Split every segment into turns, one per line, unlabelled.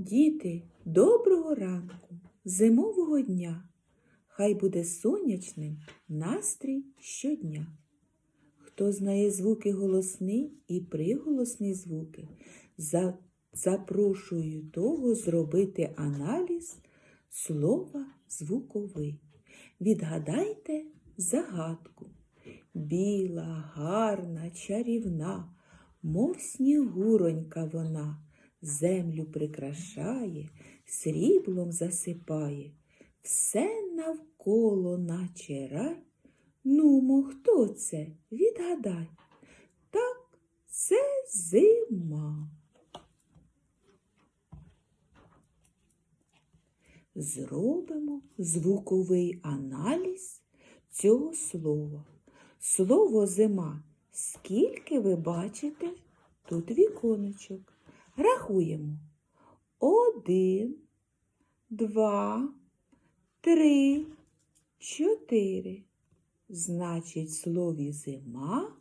Діти, доброго ранку, зимового дня. Хай буде сонячним настрій щодня. Хто знає звуки голосні і приголосні звуки, за- запрошую того зробити аналіз слова звуковий. Відгадайте загадку. Біла, гарна, чарівна, мов снігуронька вона, землю прикрашає, сріблом засипає, все навколо наче рай. Нумо, хто це? Відгадай. Так, це зима. Зробимо звуковий аналіз цього слова. Слово зима. Скільки ви бачите тут віконечок? Рахуємо. Один, два, три, чотири. Значить, в слові зима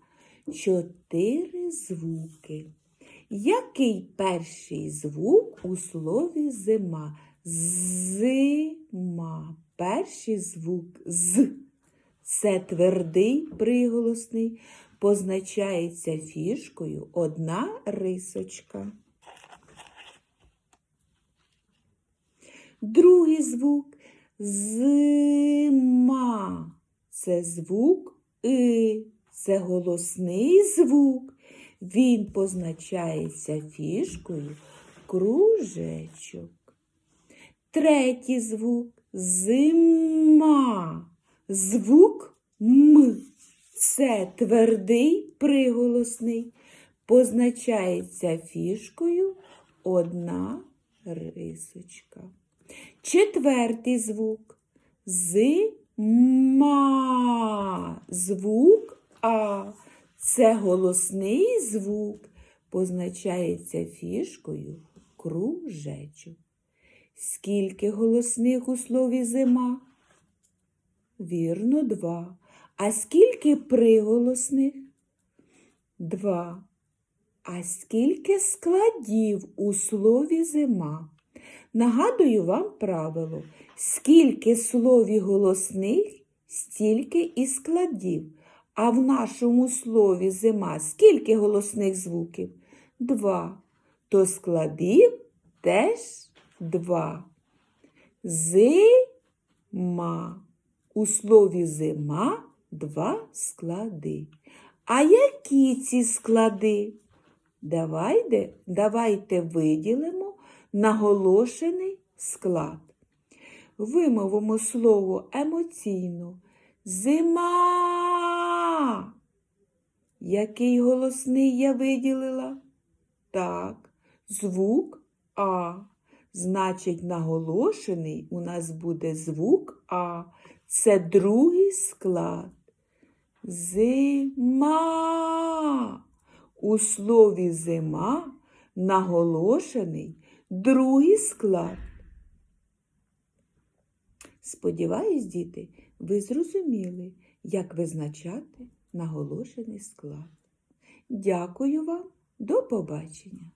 чотири звуки. Який перший звук у слові зима? Зима. Перший звук з. Це твердий приголосний, позначається фішкою одна рисочка. Другий звук зима. Це звук и. Це голосний звук. Він позначається фішкою кружечок. Третій звук зима. Звук М. Це твердий приголосний. Позначається фішкою одна рисочка. Четвертий звук зима. Звук А. Це голосний звук. Позначається фішкою кружечок. Скільки голосних у слові зима? Вірно, два. А скільки приголосних? Два. А скільки складів у слові зима? Нагадую вам правило. Скільки слові голосних, стільки і складів. А в нашому слові зима скільки голосних звуків? Два. То складів теж два. Зима. У слові зима два склади. А які ці склади? Давайте, давайте виділимо наголошений склад. Вимовимо слово емоційно. Зима. Який голосний я виділила? Так, звук А. Значить, наголошений у нас буде звук А. Це другий склад. Зима. У слові зима наголошений другий склад. Сподіваюсь, діти, ви зрозуміли, як визначати наголошений склад. Дякую вам, до побачення!